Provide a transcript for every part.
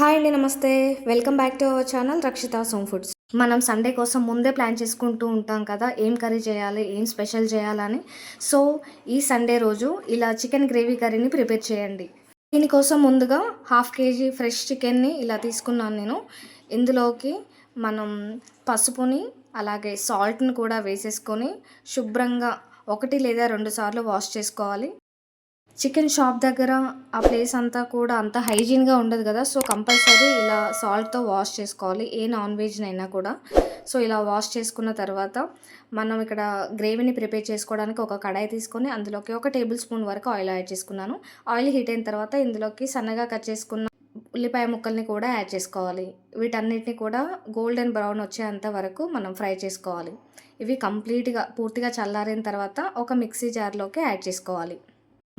Hi అండి నమస్తే. Welcome back to our channel Rakshitha soan foods. మనం సండే కోసం ముందే ప్లాన్ చేసుకుంటూ ఉంటాం కదా ఏం కర్రీ చేయాలి ఏం స్పెషల్ చేయాలని. సో ఈ సండే రోజు ఇలా చికెన్ గ్రేవీ కర్రీని ప్రిపేర్ చేయండి. దీనికోసం ముందుగా హాఫ్ కేజీ ఫ్రెష్ చికెన్ని ఇలా తీసుకున్నాను నేను. ఇందులోకి మనం పసుపుని అలాగే సాల్ట్ని కూడా వేసేసుకొని శుభ్రంగా ఒకటి లేదా రెండు సార్లు వాష్ చేసుకోవాలి. చికెన్ షాప్ దగ్గర ఆ ప్లేస్ అంతా కూడా అంత హైజీన్గా ఉండదు కదా. సో కంపల్సరీ ఇలా సాల్ట్తో వాష్ చేసుకోవాలి. ఏ నాన్ వెజ్నైనా కూడా. సో ఇలా వాష్ చేసుకున్న తర్వాత మనం ఇక్కడ గ్రేవీని ప్రిపేర్ చేసుకోవడానికి ఒక కడాయి తీసుకొని అందులోకి ఒక టేబుల్ స్పూన్ వరకు ఆయిల్ యాడ్ చేసుకున్నాను. ఆయిల్ హీట్ అయిన తర్వాత ఇందులోకి సన్నగా కట్ చేసుకున్న ఉల్లిపాయ ముక్కల్ని కూడా యాడ్ చేసుకోవాలి. వీటన్నిటిని కూడా గోల్డెన్ బ్రౌన్ వచ్చేంత వరకు మనం ఫ్రై చేసుకోవాలి. ఇవి కంప్లీట్గా పూర్తిగా చల్లారిన తర్వాత ఒక మిక్సీ జార్లోకి యాడ్ చేసుకోవాలి.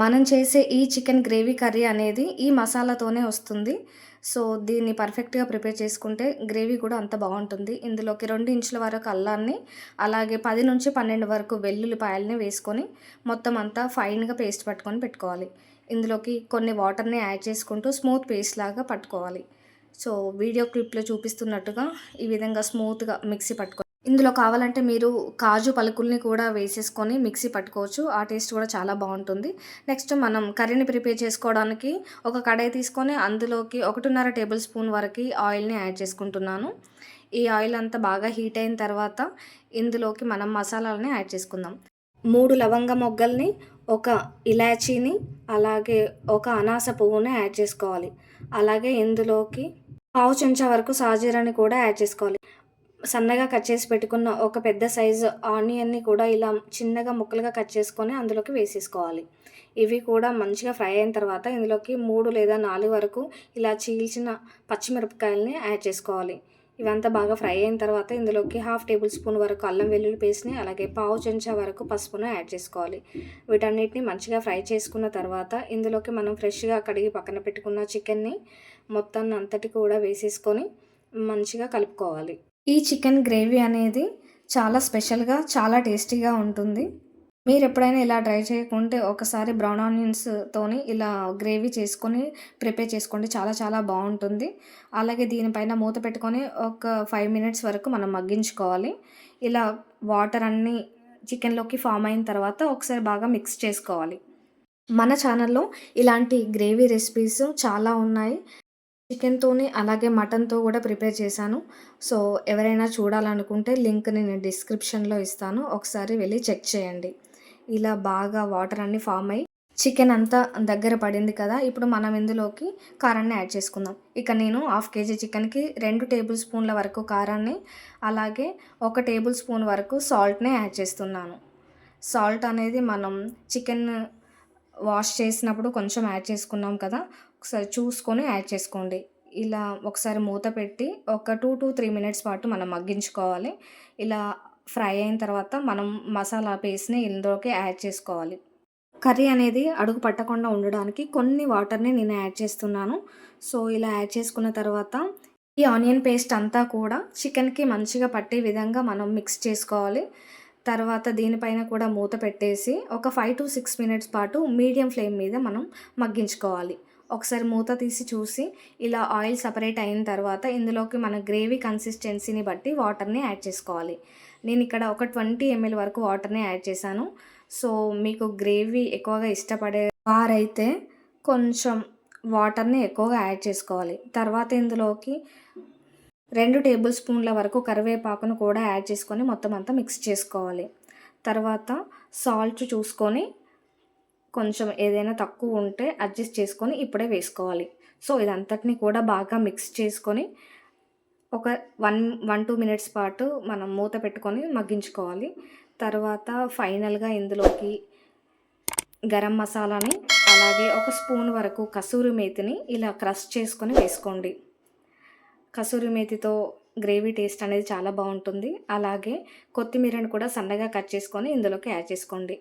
మనం చేసే ఈ చికెన్ గ్రేవీ కర్రీ అనేది ఈ మసాలాతోనే వస్తుంది. సో దీన్ని పర్ఫెక్ట్గా ప్రిపేర్ చేసుకుంటే గ్రేవీ కూడా అంత బాగుంటుంది. ఇందులోకి రెండు ఇంచుల వరకు అల్లాన్ని అలాగే పది నుంచి పన్నెండు వరకు వెల్లుల్లిపాయలని వేసుకొని మొత్తం అంతా ఫైన్గా పేస్ట్ పట్టుకొని పెట్టుకోవాలి. ఇందులోకి కొన్ని వాటర్ని యాడ్ చేసుకుంటూ స్మూత్ పేస్ట్ లాగా పట్టుకోవాలి. సో వీడియో క్లిప్లో చూపిస్తున్నట్టుగా ఈ విధంగా స్మూత్గా మిక్సీ పట్టుకో ఇందులో కావాలంటే మీరు కాజు పలుకుల్ని కూడా వేసేసుకొని మిక్సీ పట్టుకోవచ్చు. ఆ టేస్ట్ కూడా చాలా బాగుంటుంది. నెక్స్ట్ మనం కర్రీని ప్రిపేర్ చేసుకోవడానికి ఒక కడాయి తీసుకొని అందులోకి ఒకటిన్నర టేబుల్ స్పూన్ వరకు ఆయిల్ని యాడ్ చేసుకుంటున్నాను. ఈ ఆయిల్ అంతా బాగా హీట్ అయిన తర్వాత ఇందులోకి మనం మసాలాలని యాడ్ చేసుకుందాం. మూడు లవంగ మొగ్గల్ని ఒక ఇలాచీని అలాగే ఒక అనాస పువ్వుని యాడ్ చేసుకోవాలి. అలాగే ఇందులోకి పావు చెంచా వరకు సాజీరాని కూడా యాడ్ చేసుకోవాలి. సన్నగా కట్ చేసి పెట్టుకున్న ఒక పెద్ద సైజు ఆనియన్ని కూడా ఇలా చిన్నగా ముక్కలుగా కట్ చేసుకొని అందులోకి వేసేసుకోవాలి. ఇవి కూడా మంచిగా ఫ్రై అయిన తర్వాత ఇందులోకి మూడు లేదా నాలుగు వరకు ఇలా చీల్చిన పచ్చిమిరపకాయలని యాడ్ చేసుకోవాలి. ఇవంతా బాగా ఫ్రై అయిన తర్వాత ఇందులోకి హాఫ్ టేబుల్ స్పూన్ వరకు అల్లం వెల్లుల్లి పేస్ట్ని అలాగే పావు చెంచా వరకు పసుపును యాడ్ చేసుకోవాలి. వీటన్నిటిని మంచిగా ఫ్రై చేసుకున్న తర్వాత ఇందులోకి మనం ఫ్రెష్గా కడిగి పక్కన పెట్టుకున్న చికెన్ని మొత్తాన్ని అంతటి కూడా వేసేసుకొని మంచిగా కలుపుకోవాలి. ఈ చికెన్ గ్రేవీ అనేది చాలా స్పెషల్గా చాలా టేస్టీగా ఉంటుంది. మీరు ఎప్పుడైనా ఇలా ట్రై చేయకుంటే ఒకసారి బ్రౌన్ ఆనియన్స్తోని ఇలా గ్రేవీ చేసుకొని ప్రిపేర్ చేసుకోండి. చాలా చాలా బాగుంటుంది. అలాగే దీనిపైన మూత పెట్టుకొని ఒక ఫైవ్ మినిట్స్ వరకు మనం మగ్గించుకోవాలి. ఇలా వాటర్ అన్నీ చికెన్లోకి ఫామ్ అయిన తర్వాత ఒకసారి బాగా మిక్స్ చేసుకోవాలి. మన ఛానల్లో ఇలాంటి గ్రేవీ రెసిపీస్ చాలా ఉన్నాయి. చికెన్తోని అలాగే మటన్తో కూడా ప్రిపేర్ చేశాను. సో ఎవరైనా చూడాలనుకుంటే లింక్ నేను డిస్క్రిప్షన్లో ఇస్తాను. ఒకసారి వెళ్ళి చెక్ చేయండి. ఇలా బాగా వాటర్ అన్నీ ఫామ్ అయ్యి చికెన్ అంతా దగ్గర పడింది కదా ఇప్పుడు మనం ఇందులోకి కారాన్ని యాడ్ చేసుకుందాం. ఇక నేను హాఫ్ కేజీ చికెన్కి రెండు టేబుల్ స్పూన్ల వరకు కారాన్ని అలాగే ఒక టేబుల్ స్పూన్ వరకు సాల్ట్ని యాడ్ చేస్తున్నాను. సాల్ట్ అనేది మనం చికెన్ వాష్ చేసినప్పుడు కొంచెం యాడ్ చేసుకున్నాం కదా ఒకసారి చూసుకొని యాడ్ చేసుకోండి. ఇలా ఒకసారి మూత పెట్టి ఒక టూ టు త్రీ మినిట్స్ పాటు మనం మగ్గించుకోవాలి. ఇలా ఫ్రై అయిన తర్వాత మనం మసాలా పేస్ట్ని ఇందులోకి యాడ్ చేసుకోవాలి. కర్రీ అనేది అడుగు పట్టకుండా ఉండడానికి కొన్ని వాటర్ని నేను యాడ్ చేస్తున్నాను. సో ఇలా యాడ్ చేసుకున్న తర్వాత ఈ ఆనియన్ పేస్ట్ అంతా కూడా చికెన్కి మంచిగా పట్టే విధంగా మనం మిక్స్ చేసుకోవాలి. తర్వాత దీనిపైన కూడా మూత పెట్టేసి ఒక ఫైవ్ టు సిక్స్ మినిట్స్ పాటు మీడియం ఫ్లేమ్ మీద మనం మగ్గించుకోవాలి. ఒకసారి మూత తీసి చూసి ఇలా ఆయిల్ సపరేట్ అయిన తర్వాత ఇందులోకి మన గ్రేవీ కన్సిస్టెన్సీని బట్టి వాటర్ని యాడ్ చేసుకోవాలి. నేను ఇక్కడ ఒక ట్వంటీ ఎంఎల్ వరకు వాటర్ని యాడ్ చేశాను. సో మీకు గ్రేవీ ఎక్కువగా ఇష్టపడే వారైతే కొంచెం వాటర్ని ఎక్కువగా యాడ్ చేసుకోవాలి. తర్వాత ఇందులోకి రెండు టేబుల్ స్పూన్ల వరకు కరివేపాకును కూడా యాడ్ చేసుకొని మొత్తం అంతా మిక్స్ చేసుకోవాలి. తర్వాత సాల్ట్ చూసుకొని కొంచెం ఏదైనా తక్కువ ఉంటే అడ్జస్ట్ చేసుకొని ఇప్పుడే వేసుకోవాలి. సో ఇదంతటిని కూడా బాగా మిక్స్ చేసుకొని ఒక వన్ వన్ టూ మినిట్స్ పాటు మనం మూత పెట్టుకొని మగ్గించుకోవాలి. తర్వాత ఫైనల్గా ఇందులోకి గరం మసాలాని అలాగే ఒక స్పూన్ వరకు కసూరి మేతిని ఇలా క్రష్ చేసుకొని వేసుకోండి. కసూరి మేతితో గ్రేవీ టేస్ట్ అనేది చాలా బాగుంటుంది. అలాగే కొత్తిమీరని కూడా సన్నగా కట్ చేసుకొని ఇందులోకి యాడ్ చేసుకోండి.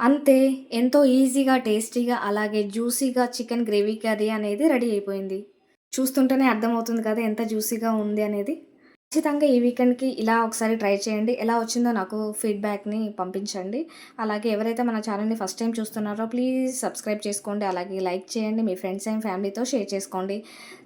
అంతే ఎంతో ఈజీగా టేస్టీగా అలాగే జ్యూసీగా చికెన్ గ్రేవీ కర్రీ అనేది రెడీ అయిపోయింది. చూస్తుంటేనే అర్థమవుతుంది కదా ఎంత జ్యూసీగా ఉంది అనేది. ఖచ్చితంగా ఈ వీకెండ్కి ఇలా ఒకసారి ట్రై చేయండి. ఎలా వచ్చిందో నాకు ఫీడ్బ్యాక్ని పంపించండి. అలాగే ఎవరైతే మన ఛానల్ని ఫస్ట్ టైం చూస్తున్నారో ప్లీజ్ సబ్స్క్రైబ్ చేసుకోండి. అలాగే లైక్ చేయండి. మీ ఫ్రెండ్స్ అండ్ ఫ్యామిలీతో షేర్ చేసుకోండి.